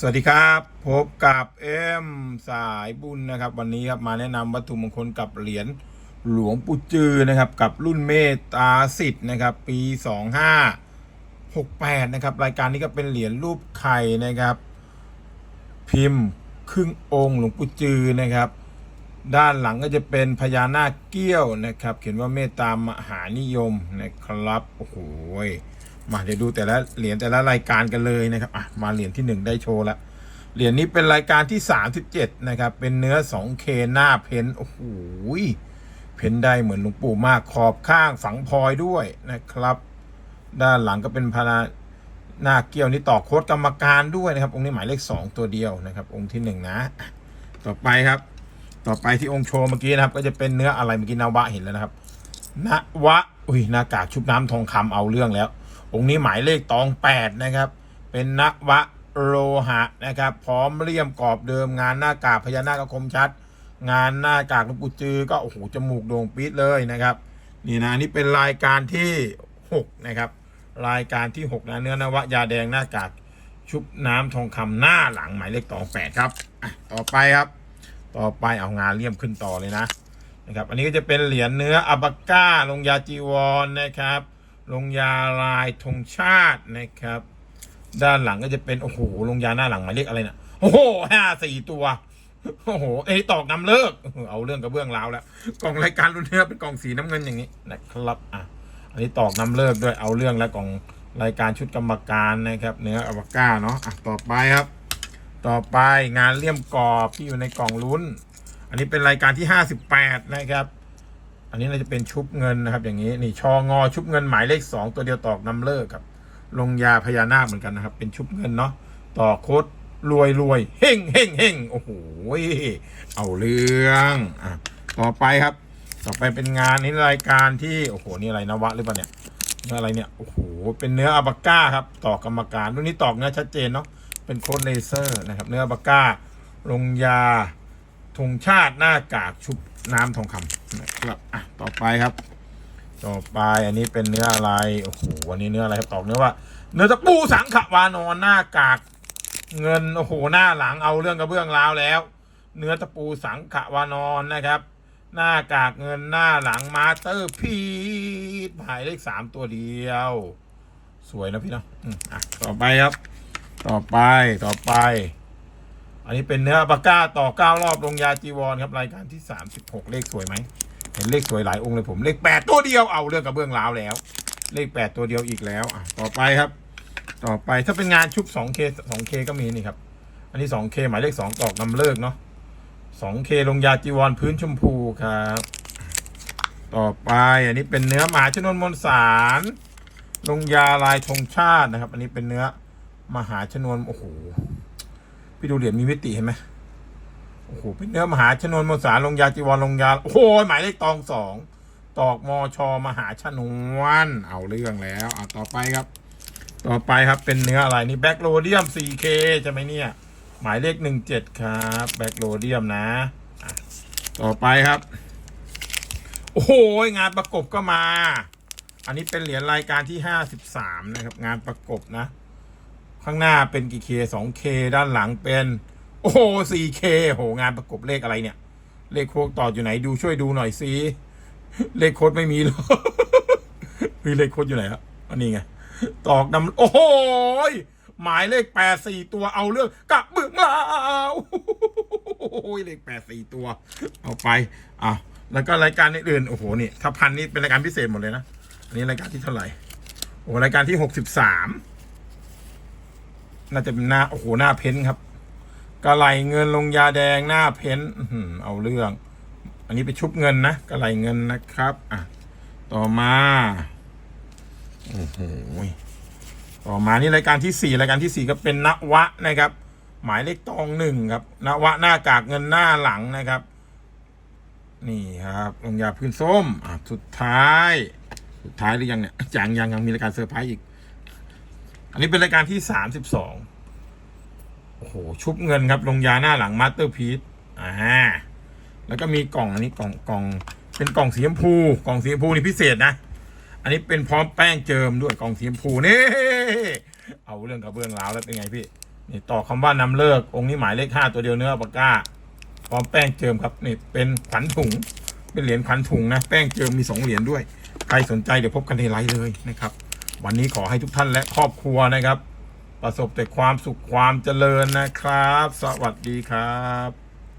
สวัสดีครับ พบกับเอ็มสายบุญนะครับ วันนี้ครับมาแนะนำวัตถุมงคลกับเหรียญหลวงปู่จือนะครับ กับรุ่นเมตตาสิทธิ์นะครับ ปี2568นะครับ รายการนี้ก็เป็นเหรียญรูปไข่นะครับ พิมพ์ครึ่งองค์หลวงปู่จือนะครับ ด้านหลังก็จะเป็นพญานาคเกี้ยวนะครับ เขียนว่าเมตตามหานิยมนะครับโอ้โห มาเดี๋ยวดูแต่ละเหรียญแต่ละรายการกันเลยนะครับอะมาเหรียญที่หนึ่งได้โชว์ละเหรียญนี้เป็นรายการที่ 37 นะครับ เป็นเนื้อ 2K หน้าเพนโอ้โหเพนได้เหมือนหลวงปู่มากขอบข้างฝังพลอยด้วยนะครับ ด้านหลังก็เป็นพญานาเกี้ยวนี่ต่อโค้ดกรรมการด้วยนะครับ องค์นี้หมายเลข 2 ตัวเดียวนะครับ องค์ที่หนึ่งนะ ต่อไปครับ ต่อไปที่องค์โชว์เมื่อกี้นะครับ ก็จะเป็นเนื้ออะไรเมื่อกี้นวะเห็นแล้วนะครับนวะอุ้ยหน้ากากชุบน้ำทองคำเอาเรื่องแล้ว องค์นี้หมายเลขตองแปดนะครับ เป็นนวะโลหะนะครับ พร้อมเลี่ยมกรอบเดิมงานหน้ากากพญานาคก็คมชัด งานหน้ากากลวงปู่จือก็โอ้โหจมูกโด่งปี๊ดเลยนะครับ นี่นะนี่เป็นรายการที่หกนะครับ รายการที่หกนะเนื้อนวะยาแดงหน้ากากชุบน้ำทองคำหน้าหลังหมายเลขตองแปดครับต่อไปครับ ต่อไปเอางานเลี่ยมขึ้นต่อเลยนะนะครับ อันนี้ก็จะเป็นเหรียญเนื้ออับาก้าลงยาจีวรนะครับ ลงยาลายธงชาตินะครับ ด้านหลังก็จะเป็นโอ้โหลงยาหน้าหลังหมายเลขอะไรนะโอ้โหห้าสี่ตัวโอ้โหเอ้ตอกนำเลิก เอาเรื่องกับเบื้องราวแล้วกล่องรายการรุ่นเนื้อเป็นกล่องสีน้ำเงินอย่างนี้นะครับอะอันนี้ตอกนำเลิกด้วยเอาเรื่องแล้วกล่องรายการชุดกรรมการนะครับ เนื้ออับก้าเนาะอะต่อไปครับ ต่อไปงานเลี่ยมกรอบที่อยู่ในกล่องลุ้น อันนี้เป็นรายการที่58นะครับ อันนี้เราจะเป็นชุบเงินนะครับ อย่างนี้นี่ชองอชุบเงินหมายเลข2ตัวเดียวตอกนำเลิกครับลงยาพญานาคเหมือนกันนะครับ เป็นชุบเงินเนาะต่อโคดรวยรวยเฮ่งเฮ่งเฮ่งโอ้โหเอาเรื่องอะต่อไปครับ ต่อไปเป็นงานนี้รายการที่โอ้โหนี่อะไรนวะหรือเปล่าเนี่ยเนื้ออะไรเนี่ยโอ้โหเป็นเนื้ออับาก้าครับต่อกรรมการรุ่นนี้ตอกเนื้อชัดเจนเนาะเป็นโค้ดเลเซอร์นะครับ เนื้ออบาก้าลงยาธงชาติหน้ากากชุบ น้ำทองคำนะครับอะต่อไปครับ ต่อไปอันนี้เป็นเนื้ออะไรโอ้โหอันนี้เนื้ออะไรครับตอกเนื้อว่า เนื้อตะปูสังขวานอนหน้ากากเงินโอ้โหหน้าหลังเอาเรื่องกระเบื้องราวแล้ว เนื้อตะปูสังขวานอนนะครับ หน้ากากเงินหน้าหลังมาสเตอร์พีทหมายเลขสามตัวเดียว สวยนะพี่เนาะอะต่อไปครับ ต่อไปต่อไป อันนี้เป็นเนื้อปากก้าต่อเก้ารอบลงยาจีวรครับรายการที่สามสิบหกเลขสวยไหมเห็นเลขสวยหลายองค์เลยผมเลขแปดตัวเดียวเอาเรื่องกับเบื้องราวแล้ว เลขแปดตัวเดียวอีกแล้วอะต่อไปครับ ต่อไปถ้าเป็นงานชุบสองเคสองเคก็มีนี่ครับ อันนี้สองเคหมายเลขสองตอกนำเลิกเนาะสองเคลงยาจีวรพื้นชมพูครับต่อไปอันนี้เป็นเนื้อหมาชนวนมนสารลงยาลายธงชาตินะครับ อันนี้เป็นเนื้อมหาชนวนโอ้โห พี่ดูเหรียญมีมิติเห็นไหมโอ้โหเป็นเนื้อมหาชนวนมสารลงยาจีวรลงยา โอ้โหหมายเลขตองสองตอกมอชอมหาชนวน เอาเรื่องแล้วอะต่อไปครับ ต่อไปครับเป็นเนื้ออะไรนี่แบ็กโรเดียม 4K ใช่ไหมเนี่ย หมายเลขหนึ่งเจ็ดครับแบ็กโรเดียมนะอะต่อไปครับ โอ้โหงานประกบก็มา อันนี้เป็นเหรียญรายการที่ห้าสิบสามนะครับ งานประกบนะ ข้างหน้าเป็นกี่เคสองเคด้านหลังเป็น โอ้สี่เคโหงานประกบเลขอะไรเนี่ย เลขโค้ดต่ออยู่ไหนดูช่วยดูหน่อยสิเลขโค้ดไม่มีหรอมีเลขโค้ดอยู่ไหนครับอันนี้ไงตอกนำโอ้โหยหมายเลขแปดสี่ตัวเอาเรื่องกับบื้องลาวโอ้ยเลขแปดสี่ตัว เอาไปอะแล้วก็รายการอื่นโอ้โหนี่ถ้าพันนี่เป็นรายการพิเศษหมดเลยนะอันนี้รายการที่เท่าไหร่โอ้รายการที่หกสิบสาม น่าจะเป็นหน้าโอ้โหหน้าเพ้นท์ครับกระไหลเงินลงยาแดงหน้าเพ้นท์เอาเรื่อง อันนี้ไปชุบเงินนะกระไหลเงินนะครับ อะ ต่อมาโอ้โหต่อมานี่รายการที่สี่รายการที่สี่ก็เป็นนวะนะครับ หมายเลขตองหนึ่งครับนวะหน้ากากเงินหน้าหลังนะครับ นี่ครับลงยาพื้นส้มอะสุดท้าย สุดท้ายหรือยังเนี่ยยังยังยังมีรายการเซอร์ไพรส์อีก อันนี้เป็นรายการที่สามสิบสองโอ้โห ชุบเงินครับลงยาหน้าหลังมาสเตอร์พีซอ่า แล้วก็มีกล่องอันนี้กล่องกล่อง เป็นกล่องสีชมพู กล่องสีชมพูนี่พิเศษนะ อันนี้เป็นพร้อมแป้งเจิมด้วยกล่องสีชมพูนี่ เอาเรื่องกระเบื้องล้าวแล้วเป็นไงพี่ นี่ต่อคำว่านำเลิก องค์นี้หมายเลขห้าตัวเดียวเนื้อปากกาพร้อมแป้งเจิมครับนี่เป็นขันถุง เป็นเหรียญขันถุงนะ แป้งเจิมมีสองเหรียญด้วย ใครสนใจเดี๋ยวพบกันในไลน์เลยนะครับ วันนี้ขอให้ทุกท่านและครอบครัวนะครับ ประสบแต่ความสุขความเจริญนะครับ สวัสดีครับ